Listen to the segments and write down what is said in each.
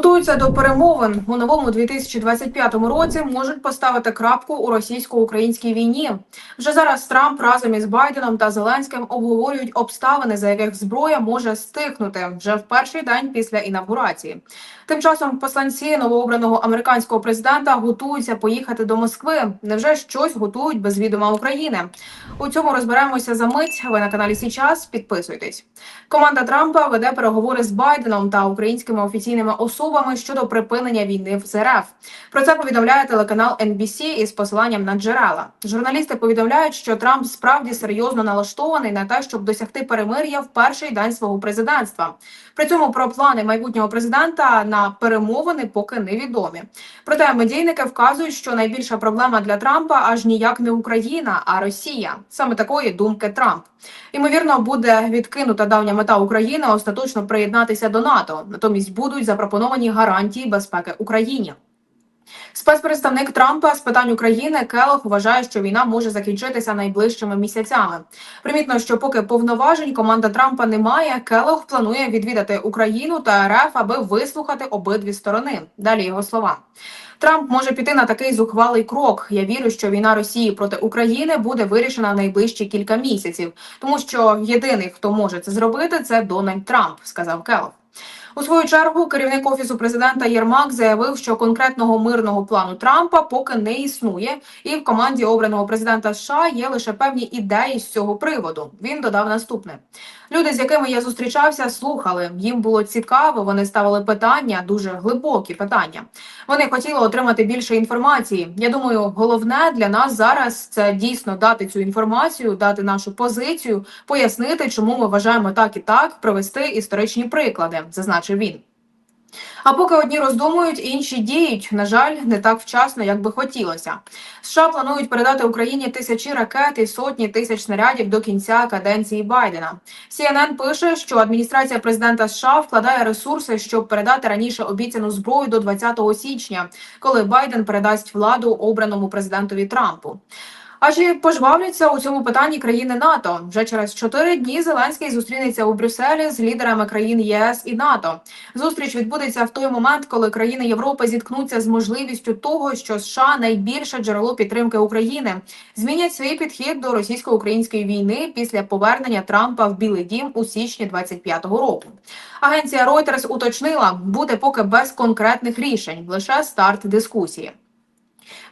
Готуються до перемовин у новому 2025 році. Можуть поставити крапку у російсько-українській війні. Вже зараз Трамп разом із Байденом та Зеленським обговорюють обставини, за яких зброя може стихнути вже в перший день після інавгурації. Тим часом посланці новообраного американського президента готуються поїхати до Москви. Невже щось готують без відома України? У цьому розберемося за мить. Ви на каналі Січас. Підписуйтесь. Команда Трампа веде переговори з Байденом та українськими офіційними особами щодо припинення війни в ЗРФ. Про це повідомляє телеканал NBC із посиланням на джерела. Журналісти повідомляють, що Трамп справді серйозно налаштований на те, щоб досягти перемир'я в перший день свого президентства. При цьому про плани майбутнього президента на перемовини поки невідомі. Проте медійники вказують, що найбільша проблема для Трампа аж ніяк не Україна, а Росія. Саме такої думки Трамп. Ймовірно, буде відкинута давня мета України остаточно приєднатися до НАТО. Натомість будуть запропоновані гарантії безпеки Україні. Спецпредставник Трампа з питань України Келох вважає, що війна може закінчитися найближчими місяцями. Примітно, що поки повноважень команда Трампа немає, Келох планує відвідати Україну та РФ, аби вислухати обидві сторони. Далі його слова. Трамп може піти на такий зухвалий крок. Я вірю, що війна Росії проти України буде вирішена в найближчі кілька місяців, тому що єдиний, хто може це зробити, це Дональд Трамп, сказав Келох. У свою чергу керівник офісу президента Єрмак заявив, що конкретного мирного плану Трампа поки не існує, і в команді обраного президента США є лише певні ідеї з цього приводу. Він додав наступне: люди, з якими я зустрічався, слухали. Їм було цікаво. Вони ставили питання, дуже глибокі питання. Вони хотіли отримати більше інформації. Я думаю, головне для нас зараз це дійсно дати цю інформацію, дати нашу позицію, пояснити, чому ми вважаємо так і так, провести історичні приклади, зазначив він. А поки одні роздумують, інші діють. На жаль, не так вчасно, як би хотілося. США планують передати Україні тисячі ракет і сотні тисяч снарядів до кінця каденції Байдена. CNN пише, що адміністрація президента США вкладає ресурси, щоб передати раніше обіцяну зброю до 20 січня, коли Байден передасть владу обраному президентові Трампу. А чи пожвавляться у цьому питанні країни НАТО? Вже через чотири дні Зеленський зустрінеться у Брюсселі з лідерами країн ЄС і НАТО. Зустріч відбудеться в той момент, коли країни Європи зіткнуться з можливістю того, що США найбільше джерело підтримки України, змінять свій підхід до російсько-української війни після повернення Трампа в Білий Дім у січні 25-го року. Агенція Reuters уточнила, буде поки без конкретних рішень, лише старт дискусії.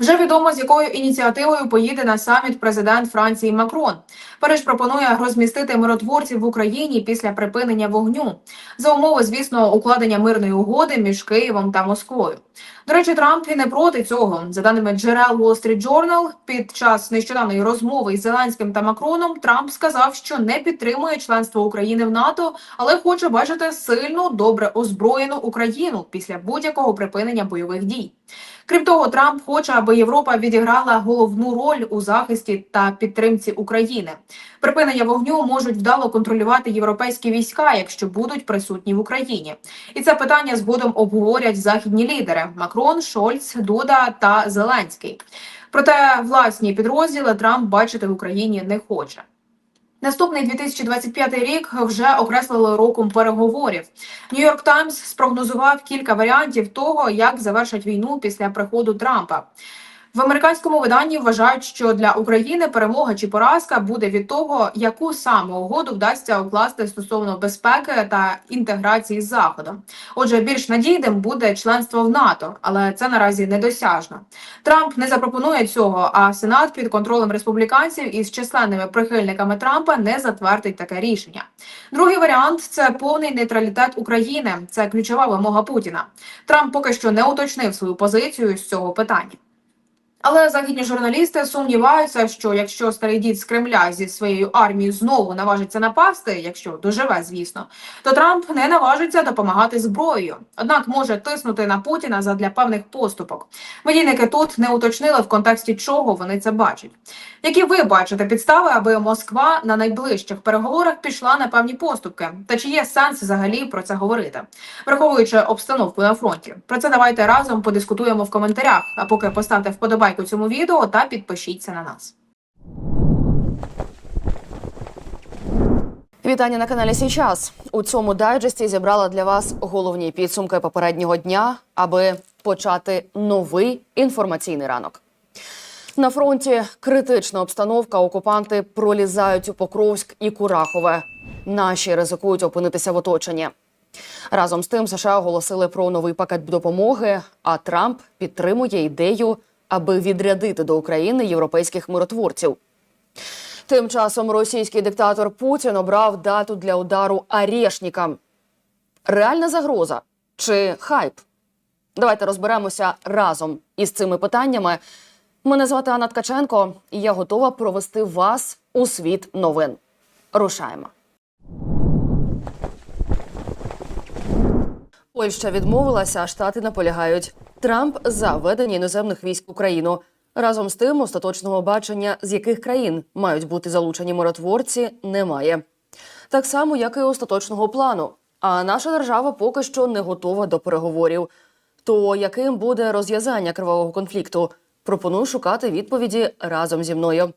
Вже відомо з якою ініціативою поїде на саміт президент Франції Макрон. Париж пропонує розмістити миротворців в Україні після припинення вогню за умови, звісно, укладення мирної угоди між Києвом та Москвою. До речі, Трамп і не проти цього. За даними джерел Wall Street Journal, під час нещодавної розмови із Зеленським та Макроном Трамп сказав, що не підтримує членство України в НАТО, але хоче бачити сильну, добре озброєну Україну після будь-якого припинення бойових дій. Крім того, Трамп хоче, аби Європа відіграла головну роль у захисті та підтримці України. Припинення вогню можуть вдало контролювати європейські війська, якщо будуть присутні в Україні. І це питання згодом обговорять західні лідери: Макрон, Шольц, Дуда та Зеленський. Проте власні підрозділи Трамп бачити в Україні не хоче. Наступний 2025 рік вже окреслили роком переговорів. Нью-Йорк Таймс спрогнозував кілька варіантів того, як завершать війну після приходу Трампа. В американському виданні вважають, що для України перемога чи поразка буде від того, яку саме угоду вдасться укласти стосовно безпеки та інтеграції з заходом. Отже, більш надійним буде членство в НАТО, але це наразі недосяжно. Трамп не запропонує цього, а Сенат під контролем республіканців із численними прихильниками Трампа не затвердить таке рішення. Другий варіант це повний нейтралітет України. Це ключова вимога Путіна. Трамп поки що не уточнив свою позицію з цього питання. Але західні журналісти сумніваються, що якщо старий дід з Кремля зі своєю армією знову наважиться напасти, якщо доживе, звісно, то Трамп не наважиться допомагати зброєю. Однак може тиснути на Путіна задля певних поступок. Медійники тут не уточнили в контексті чого вони це бачать. Які ви бачите підстави, аби Москва на найближчих переговорах пішла на певні поступки? Та чи є сенс взагалі про це говорити, враховуючи обстановку на фронті? Про це давайте разом подискутуємо в коментарях. А поки поставте вподобайку цьому відео та підпишіться на нас. Вітання на каналі Сій час. У цьому дайджесті зібрала для вас головні підсумки попереднього дня, аби почати новий інформаційний ранок. На фронті критична обстановка. Окупанти пролізають у Покровськ і Курахове. Наші ризикують опинитися в оточенні. Разом з тим США оголосили про новий пакет допомоги. А Трамп підтримує ідею, аби відрядити до України європейських миротворців. Тим часом російський диктатор Путін обрав дату для удару Арєшнікам. Реальна загроза чи хайп? Давайте розберемося разом із цими питаннями. Мене звати Анна Ткаченко, і я готова провести вас у світ новин. Рушаємо. Польща відмовилася, а штати наполягають. Трамп за введення іноземних військ в Україну. Разом з тим, остаточного бачення, з яких країн мають бути залучені миротворці, немає. Так само, як і остаточного плану. А наша держава поки що не готова до переговорів. То яким буде розв'язання кривавого конфлікту? Пропоную шукати відповіді разом зі мною.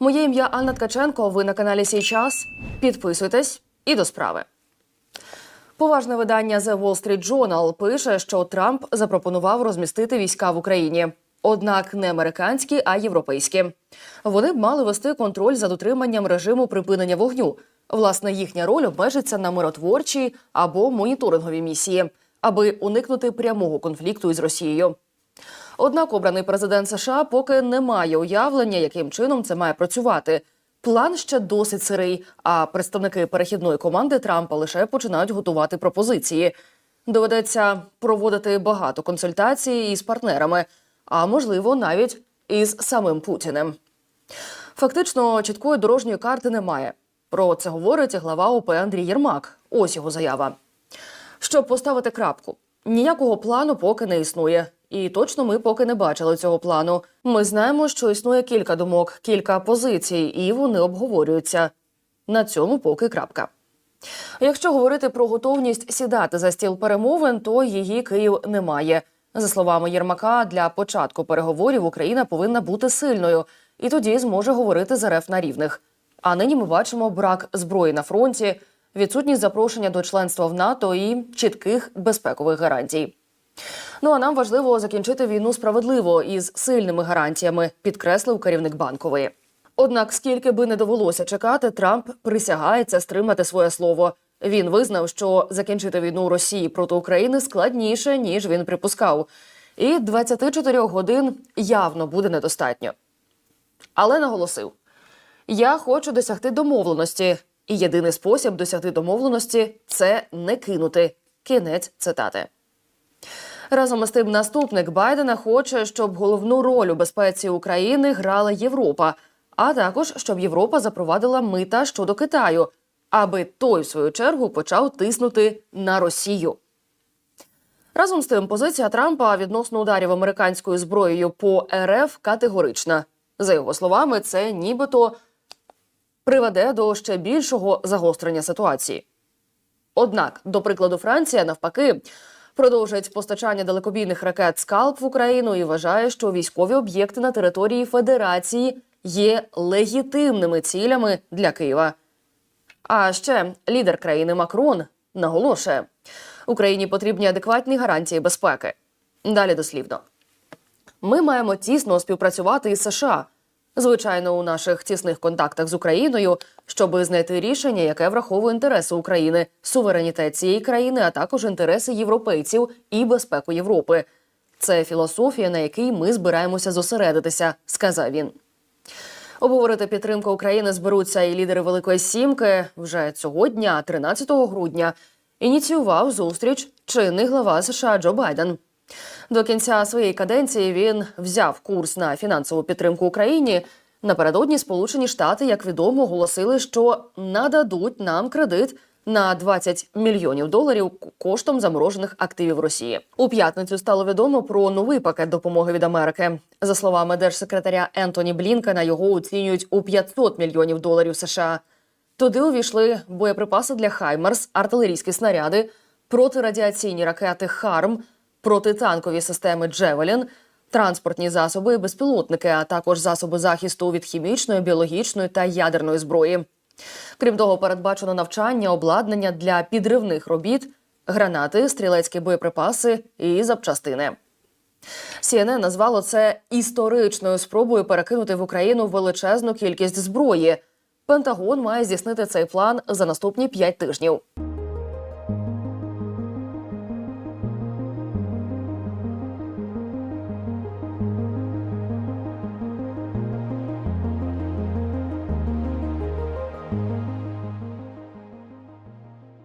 Моє ім'я Анна Ткаченко. Ви на каналі Сій час. Підписуйтесь і до справи. Поважне видання The Wall Street Journal пише, що Трамп запропонував розмістити війська в Україні. Однак не американські, а європейські. Вони б мали вести контроль за дотриманням режиму припинення вогню. Власне, їхня роль обмежиться на миротворчі або моніторингові місії, аби уникнути прямого конфлікту із Росією. Однак обраний президент США поки не має уявлення, яким чином це має працювати. План ще досить сирий, а представники перехідної команди Трампа лише починають готувати пропозиції. Доведеться проводити багато консультацій із партнерами, а можливо, навіть із самим Путіним. Фактично, чіткої дорожньої карти немає. Про це говорить глава ОП Андрій Єрмак. Ось його заява. Щоб поставити крапку, ніякого плану поки не існує. І точно ми поки не бачили цього плану. Ми знаємо, що існує кілька думок, кілька позицій, і вони обговорюються. На цьому поки крапка. Якщо говорити про готовність сідати за стіл перемовин, то її Київ не має. За словами Єрмака, для початку переговорів Україна повинна бути сильною, і тоді зможе говорити з РФ на рівних. А нині ми бачимо брак зброї на фронті, відсутність запрошення до членства в НАТО і чітких безпекових гарантій. Ну а нам важливо закінчити війну справедливо із сильними гарантіями, підкреслив керівник банкової. Однак, скільки би не довелося чекати, Трамп присягається стримати своє слово. Він визнав, що закінчити війну Росії проти України складніше ніж він припускав, і 24 годин явно буде недостатньо. Але наголосив: я хочу досягти домовленості, і єдиний спосіб досягти домовленості це не кинути. Кінець цитати. Разом із тим, наступник Байдена хоче, щоб головну роль у безпеці України грала Європа, а також щоб Європа запровадила мита щодо Китаю, аби той, в свою чергу, почав тиснути на Росію. Разом з тим, позиція Трампа відносно ударів американською зброєю по РФ категорична. За його словами, це нібито приведе до ще більшого загострення ситуації. Однак, до прикладу, Франція навпаки продовжить постачання далекобійних ракет скалп в Україну і вважає, що військові об'єкти на території Федерації є легітимними цілями для Києва. А ще лідер країни Макрон наголошує, Україні потрібні адекватні гарантії безпеки. Далі дослівно. Ми маємо тісно співпрацювати із США. Звичайно, у наших тісних контактах з Україною, щоб знайти рішення, яке враховує інтереси України, суверенітет цієї країни, а також інтереси європейців і безпеку Європи. Це філософія, на якій ми збираємося зосередитися, сказав він. Обговорити підтримку України зберуться і лідери Великої Сімки вже цього дня, 13 грудня. Ініціював зустріч чинний глава США Джо Байден. До кінця своєї каденції він взяв курс на фінансову підтримку Україні. Напередодні Сполучені Штати, як відомо, оголосили, що нададуть нам кредит на 20 мільйонів доларів коштом заморожених активів Росії. У п'ятницю стало відомо про новий пакет допомоги від Америки. За словами держсекретаря Ентоні Блінкена, його оцінюють у 500 мільйонів доларів США. Туди увійшли боєприпаси для Хаймерс, артилерійські снаряди, протирадіаційні ракети Харм, протитанкові системи Джевелін, транспортні засоби безпілотники, а також засоби захисту від хімічної, біологічної та ядерної зброї. Крім того, передбачено навчання, обладнання для підривних робіт, гранати, стрілецькі боєприпаси і запчастини. CNN назвало це історичною спробою перекинути в Україну величезну кількість зброї. Пентагон має здійснити цей план за наступні п'ять тижнів.